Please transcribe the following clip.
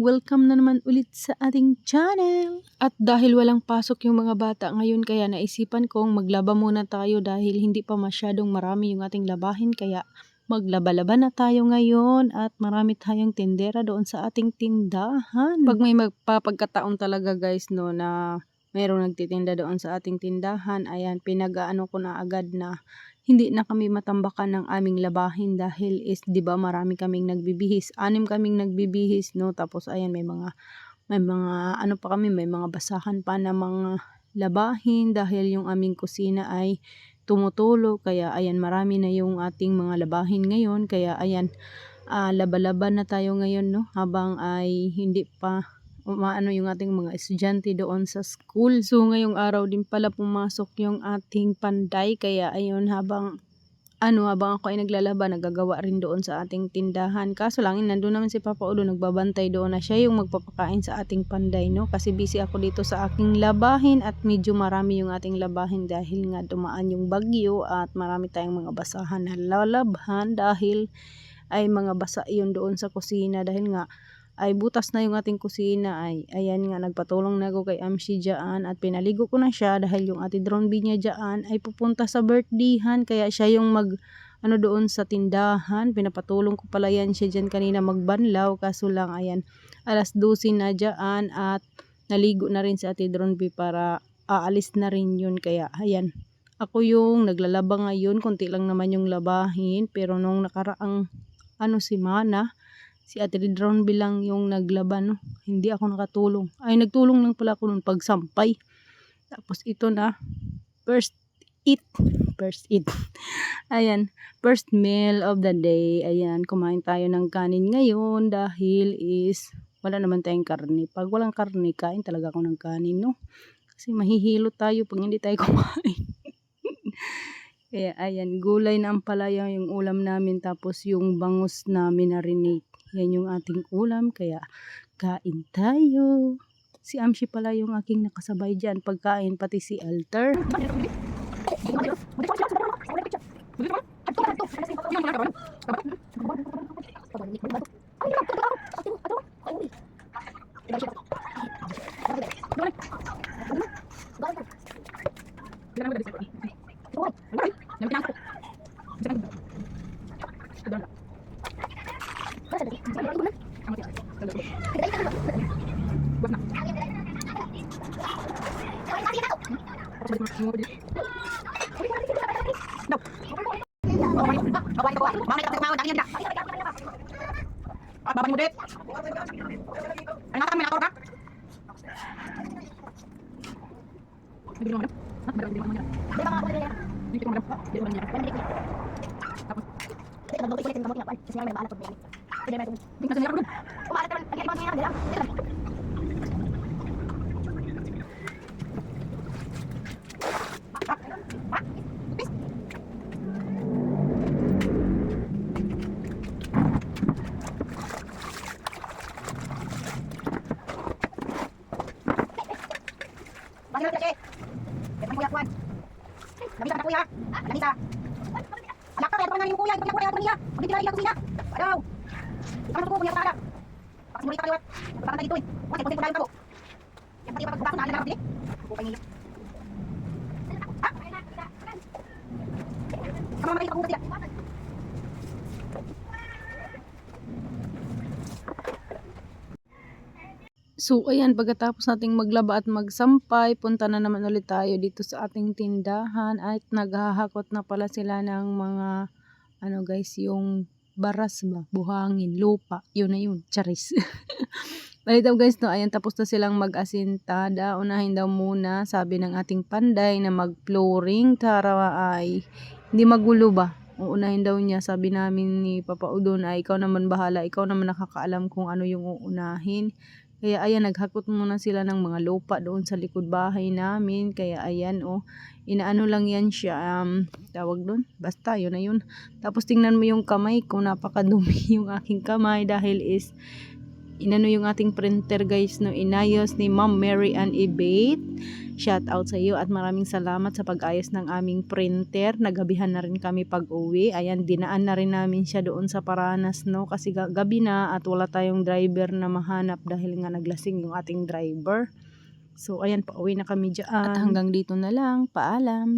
welcome na naman ulit sa ating channel. At dahil walang pasok yung mga bata ngayon kaya naisipan kong maglaba muna tayo dahil hindi pa masyadong marami yung ating labahin kaya maglaba-laba na tayo ngayon at marami tayong tindera doon sa ating tindahan. Pag may magpapagkataon talaga guys no na mayroong nagtitinda doon sa ating tindahan, ayan pinagaano ko na agad na hindi na kami matambakan ng aming labahin dahil is 'di ba marami kaming nagbibihis. Anim kaming nagbibihis no? Tapos ayan may mga may mga ano pa kami may mga basahan pa na mga labahin dahil yung aming kusina ay tumutulo. Kaya ayan marami na yung ating mga labahin ngayon. Kaya ayan ah, laba-laba na tayo ngayon no? Habang ay hindi pa umaano yung ating mga estudyante doon sa school. So ngayong araw din pala pumasok yung ating panday kaya ayun habang ano habang ako ay naglalaba nagagawa rin doon sa ating tindahan. Kaso lang nandun naman si Papa Udo nagbabantay doon na siya yung magpapakain sa ating panday no kasi busy ako dito sa aking labahin at medyo marami yung ating labahin dahil nga dumaan yung bagyo at marami tayong mga basahan na lalabhan dahil ay mga basa yun doon sa kusina dahil nga ay butas na yung ating kusina ay ayan nga nagpatulong na ako kay Amshi dyan at pinaligo ko na siya dahil yung ate drone niya dyan ay pupunta sa birthdayhan. Kaya siya yung mag ano doon sa tindahan. Pinapatulong ko pala yan siya dyan kanina magbanlaw. Kaso lang ayan alas 12 na dyan at naligo na rin si ate drone para aalis na rin yun. Kaya ayan ako yung naglalaba ngayon. Konti lang naman yung labahin. Pero nung nakaraang ano si Mana si Ate Ridron bilang yung naglaban, no? Hindi ako nakatulong. Ay, nagtulong lang pala ako nung pagsampay. Tapos ito na, first eat. First eat. Ayan, first meal of the day. Ayan, kumain tayo ng kanin ngayon dahil is wala naman tayong karne. Pag walang karne, kain talaga ako ng kanin, no? Kasi mahihilo tayo pag hindi tayo kumain. Kaya ayan, gulay na ang palaya yung ulam namin tapos yung bangus na marinate. Yan yung ating ulam kaya kain tayo. Si Amshi pala yung aking nakasabay dyan pagkain pati si Alter. Babalik mo dit. Ano nga kami nakakor ka? Bibili mo madam? Ha? Madam, bibili mo madam. Bibili mo madam. Bibili mo madam. Tapos, Bibili mo sa nila ko dun. Bakit na kasi? May kuya kuwan. Nabisa na kuya. Nabisa. Anak ka, kaya pa yung kuya. Ito kuya, ito niya. Hindi na iya kusina. Ayaw. Ikaw na kuya tala. Pasimuli pa liwat. Baka na dito eh. Wala ko tayo tabo. Yan pati pag na ala din. So ayan, pagkatapos nating maglaba at magsampay, punta na naman ulit tayo dito sa ating tindahan at naghahakot na pala sila ng mga ano guys, yung baras ba, buhangin, lupa, yun na yun, charis. Balitaw guys, no, ayan tapos na silang mag-asintada, unahin daw muna, sabi ng ating panday na mag-flooring, tara ay hindi magulo ba? Uunahin daw niya, sabi namin ni Papa Udon ay ikaw naman bahala, ikaw naman nakakaalam kung ano yung uunahin. Kaya ayan, naghakot muna sila ng mga lupa doon sa likod bahay namin. Kaya ayan, oh, inaano lang yan siya, um, tawag doon, basta yun na yun. Tapos tingnan mo yung kamay ko, napakadumi yung aking kamay dahil is, inano yung ating printer guys, no, inayos ni Ma'am Mary Ann Ibate. Shout out sa iyo at maraming salamat sa pag-ayos ng aming printer. Nagabihan na rin kami pag-uwi. Ayan, dinaan na rin namin siya doon sa Paranas, no? Kasi ga- gabi na at wala tayong driver na mahanap dahil nga naglasing yung ating driver. So, ayan, pauwi na kami dyan. At hanggang dito na lang. Paalam.